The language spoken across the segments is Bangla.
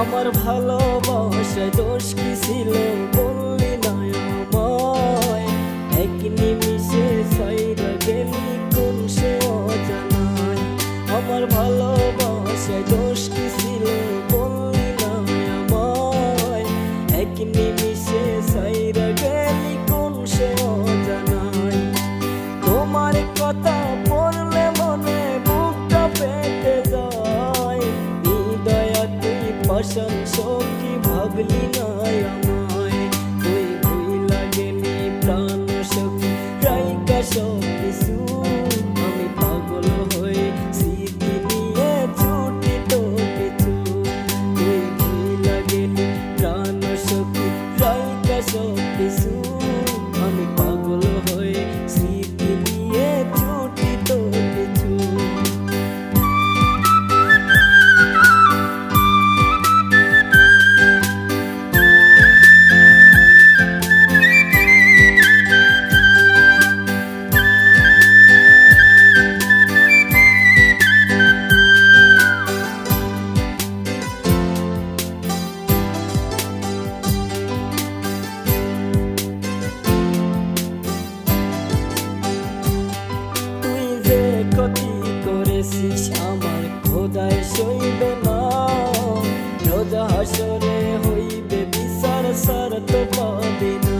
আমার ভালোবাসায় দোষ কি ছিল বললি নয় এক নিমিষে সাইরা গেলি কোন সে অজানায়? আমার ভালোবাসায় দোষ কি ছিল বললি নয় এক নিমিষে সাইরা গেলি কোন সে অজানায়? তোমার কথা সংসব কি ভাবলি না। দিয়েছিস আমার সইবে না। রোজা হইবে বিচার, সার তো পাবে না।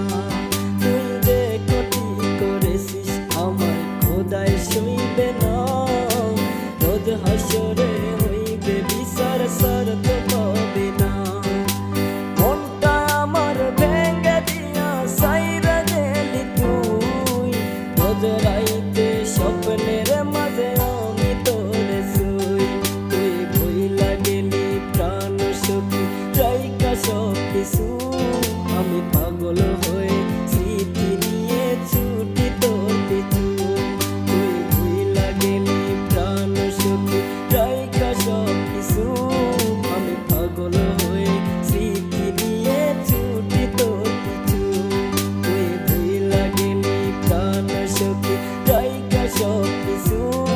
তুই যে কটি করেছিস আমার সইবে না। রোজ হাসরে হইবে বিচার, সার তো পাবে না। মনটা আমার ভেঙে দিয়া সাইরা গেলি তুই। রোজ রাই you.